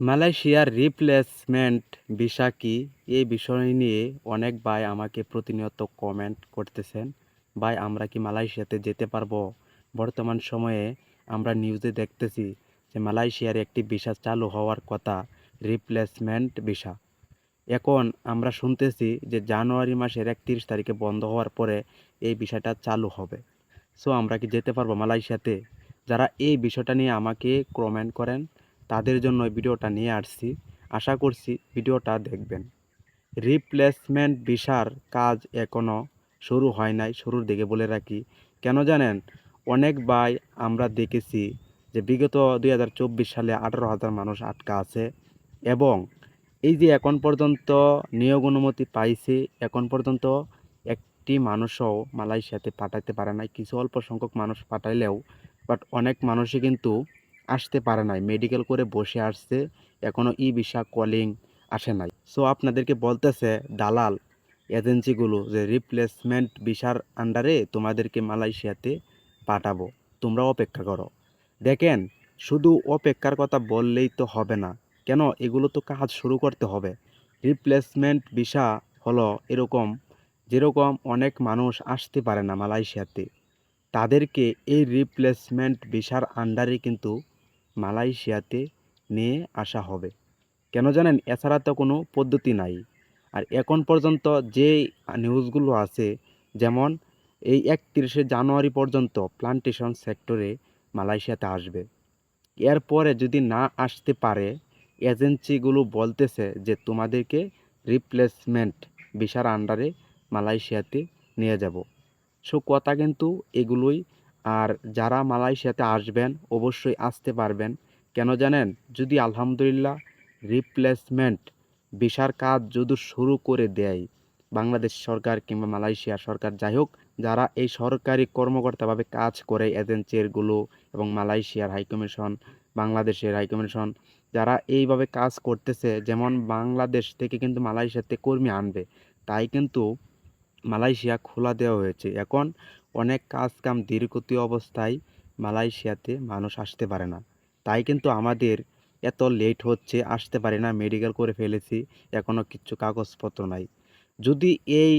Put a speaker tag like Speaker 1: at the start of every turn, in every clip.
Speaker 1: মালয়েশিয়ার replacement visa কি? এই বিষয় নিয়ে অনেক ভাই আমাকে প্রতিনিয়ত কমেন্ট করতেছেন। ভাই, আমরা কি মালয়েশিয়াতে যেতে পারব? বর্তমান সময়ে আমরা নিউজে দেখতেছি যে মালয়েশিয়ার একটি ভিসা চালু হওয়ার কথা, রিপ্লেসমেন্ট ভিসা। এখন আমরা শুনতেছি যে জানুয়ারি মাসের একত্রিশ তারিখে বন্ধ হওয়ার পরে এই বিষয়টা চালু হবে। সো আমরা কি যেতে পারব মালয়েশিয়াতে? যারা এই বিষয়টা নিয়ে আমাকে কমেন্ট করেন তাদের জন্য ভিডিওটা নিয়ে আসছি। আশা করছি ভিডিওটা দেখবেন। রিপ্লেসমেন্ট ভিসার কাজ এখনও শুরু হয় নাই, শুরুর দিকে বলে রাখি। কেন জানেন? অনেক ভাই আমরা দেখেছি যে বিগত দু হাজার চব্বিশ সালে আঠারো হাজার মানুষ আটকা আছে এবং এই যে এখন পর্যন্ত নিয়োগ অনুমতি পাইছে, এখন পর্যন্ত একটি মানুষও মালয়েশিয়াতে পাঠাতে পারে নাই। কিছু অল্প সংখ্যক মানুষ পাঠাইলেও বাট অনেক মানুষই কিন্তু আসতে পারে নাই। মেডিকেল করে বসে আসছে এখনও ই ভিসা কলিং আসে নাই। সো আপনাদেরকে বলতেছে, দালাল এজেন্সিগুলো যে রিপ্লেসমেন্ট ভিসার আন্ডারে তোমাদেরকে মালয়েশিয়াতে পাঠাবো। তোমরা অপেক্ষা করো। দেখেন, শুধু অপেক্ষার কথা বললেই তো হবে না। কেন? এগুলো তো কাজ শুরু করতে হবে। রিপ্লেসমেন্ট ভিসা হলো এরকম, যেরকম অনেক মানুষ আসতে পারে না মালয়েশিয়াতে। তাদেরকে এই রিপ্লেসমেন্ট ভিসার আন্ডারে কিন্তু মালয়েশিয়াতে নিয়ে আসা হবে। কেন জানেন, এছাড়া তো কোনো পদ্ধতি নাই। আর এখন পর্যন্ত যে নিউজগুলো আছে, যেমন এই একত্রিশে জানুয়ারি পর্যন্ত প্লান্টেশন সেক্টরে মালয়েশিয়াতে আসবে। এরপরে যদি না আসতে পারে, এজেন্সিগুলো বলতেছে যে তোমাদেরকে রিপ্লেসমেন্ট ভিসার আন্ডারে মালয়েশিয়াতে নিয়ে যাব। সো কথা কিন্তু এগুলোই আর যারা মালয়েশিয়াতে আসবেন, অবশ্যই আসতে পারবেন। কেন জানেন? যদি আলহামদুলিল্লাহ রিপ্লেসমেন্ট ভিসার কাজ যদি শুরু করে দেয় বাংলাদেশ সরকার কিংবা মালয়েশিয়া সরকার, যাই হোক, যারা এই সরকারি কর্মকর্তাভাবে কাজ করে এজেন্সিরগুলো এবং মালয়েশিয়ার হাইকমিশন বাংলাদেশের হাইকমিশন যারা এইভাবে কাজ করতেছে, যেমন বাংলাদেশ থেকে কিন্তু মালয়েশিয়াতে কর্মী আনবে, তাই কিন্তু মালয়েশিয়া খোলা দেওয়া হয়েছে। এখন অনেক কাজ কাম ধীরগতি অবস্থায় মালয়েশিয়াতে মানুষ আসতে পারে না। তাই কিন্তু আমাদের এত লেট হচ্ছে, আসতে পারি না মেডিকেল করে ফেলেছি এখনও কিচ্ছু কাগজপত্র নাই। যদি এই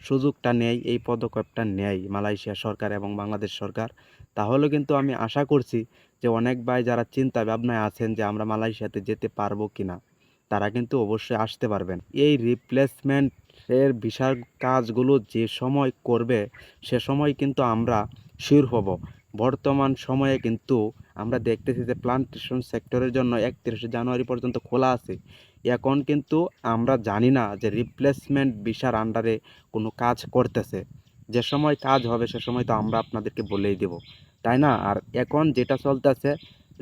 Speaker 1: সুযোগটা নেয়, এই পদক্ষেপটা নেয় মালয়েশিয়া সরকার এবং বাংলাদেশ সরকার, তাহলে কিন্তু আমি আশা করছি যে অনেক ভাই যারা চিন্তা ভাবনায় আছেন যে আমরা মালয়েশিয়াতে যেতে পারব কি না তারা কিন্তু অবশ্যই আসতে পারবেন। এই রিপ্লেসমেন্টের ভিসার কাজগুলো যে সময় করবে, সে সময় কিন্তু আমরা শিওর হব। বর্তমান সময়ে কিন্তু আমরা দেখতেছি যে প্লান্টেশন সেক্টরের জন্য একত্রিশে জানুয়ারি পর্যন্ত খোলা আছে। এখন কিন্তু আমরা জানি না যে রিপ্লেসমেন্ট ভিসার আন্ডারে কোনো কাজ করতেছে। যে সময় কাজ হবে, সে সময় তো আমরা আপনাদেরকে বলেই দেব। তাই না? আর এখন যেটা চলতেছে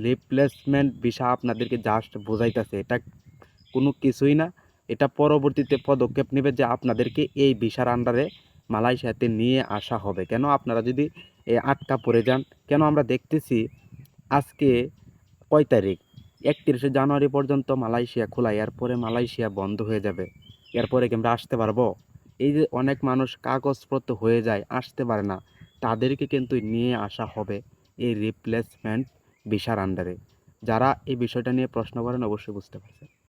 Speaker 1: রিপ্লেসমেন্ট ভিসা আপনাদেরকে জাস্ট বোঝাইতেছে। এটা কোনো কিছুই না। এটা পরবর্তীতে পদক্ষেপ নেবে যে আপনাদেরকে এই ভিসার আন্ডারে মালয়েশিয়াতে নিয়ে আসা হবে। কেন? আপনারা যদি আটকা পড়ে যান, কেন? আমরা দেখতেছি আজকে কয় তারিখ? একত্রিশে জানুয়ারি পর্যন্ত মালয়েশিয়া খোলা, এরপরে মালয়েশিয়া বন্ধ হয়ে যাবে। এরপরে কি আমরা আসতে পারব? এই যে অনেক মানুষ কাগজপত্র হয়ে যায়, আসতে পারে না। তাদেরকে কিন্তু নিয়ে আসা হবে এই রিপ্লেসমেন্ট ভিসার আন্ডারে যারা এই বিষয়টা নিয়ে প্রশ্ন করেন, অবশ্যই বুঝতে পারছেন।